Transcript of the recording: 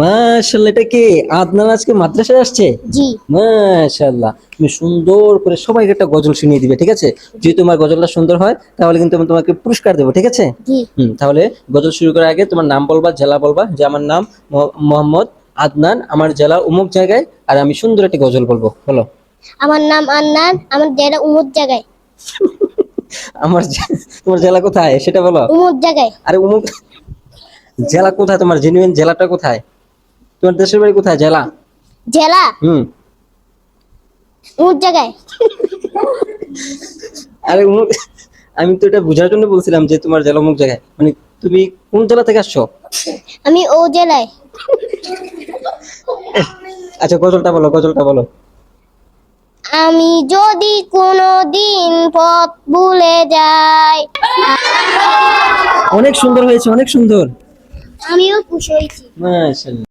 মাশাল্লাহ এটা কে আদনান আজকে মাদ্রাসায় আসছে? জি। মাশাল্লাহ তুমি সুন্দর করে সবাইকে একটা গজল শুনিয়ে দিবে ঠিক আছে? যদি তোমার গজলটা সুন্দর হয় তাহলে কিন্তু আমি তোমাকে পুরস্কার দেবো ঠিক আছে? জি। হুম তাহলে গজল শুরু করার আগে তোমার নাম বলবা জেলা বলবা যে আমার নাম মোহাম্মদ আদনান আমার জেলা অমুক জায়গায় আর আমি সুন্দর একটা গজল বলব বলো। আমার নাম আন্নান আমার জেলা উমুর জায়গায়। আমার তোমার জেলা কোথায়? সেটা বলো। উমুর জায়গায়। আরে অমুক জেলা কোথায় তোমার? জেনুইন জেলাটা কোথায়? তোমার দেশের বাড়ি কোথায়? জেলা? জেলা? হুম। জায়গায়। আরে আমি তো এটা বোঝার জন্য বলছিলাম যে তোমার জেলা অমুক জায়গায়। মানে তুমি কোন জেলা থেকে আসছো? আমি ও জেলায়। আচ্ছা গজলটা বলো গজলটা বলো। আমি যদি কোনো দিন পথ ভুলে যাই অনেক সুন্দর হয়েছে অনেক সুন্দর। আমিও খুশি হয়েছি। মাশাআল্লাহ।